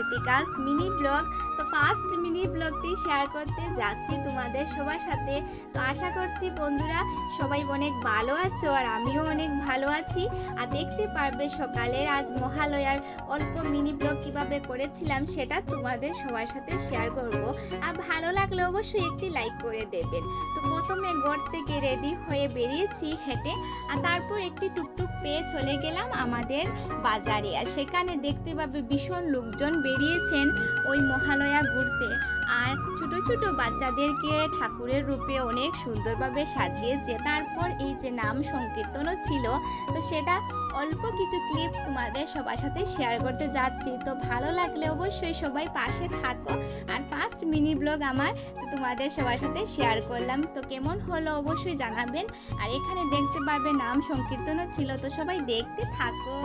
ঋতিকাস mini blog তো first mini ব্লগটি share করতে যাচ্ছি তোমাদের সবার সাথে। তো আশা করছি বন্ধুরা সবাই অনেক ভালো আছো আর আমিও অনেক ভালো আছি। আর দেখতে পারবে সকালের আজ মহালয়ার অল্প মিনি ব্লগ কীভাবে করেছিলাম সেটা তোমাদের সবার সাথে শেয়ার করব। আর ভালো লাগলে অবশ্যই একটি লাইক করে দেবেন। তো প্রথমে ঘর থেকে রেডি হয়ে বেরিয়েছি হেঁটে। আর তারপর একটি টুকটুক পেয়ে চলে গেলাম আমাদের বাজারে। আর সেখানে দেখতে পাবে ভীষণ লোকজন বেরিয়েছেন ওই আর ছোট বাচ্চাদেরকে ঠাকুরের রূপে অনেক সুন্দরভাবে সাজিয়েছে। তারপর এই যে নাম সংকীর্তনও ছিল, তো সেটা অল্প কিছু ক্লিপ তোমাদের সবার সাথে শেয়ার করতে যাচ্ছি। তো ভালো লাগলে অবশ্যই সবাই পাশে থাকো। আর ফার্স্ট মিনি ব্লগ আমার তোমাদের সবার সাথে শেয়ার করলাম। তো কেমন হলো অবশ্যই জানাবেন। আর এখানে দেখতে পারবে নাম সংকীর্তনও ছিল, তো সবাই দেখতে থাকো।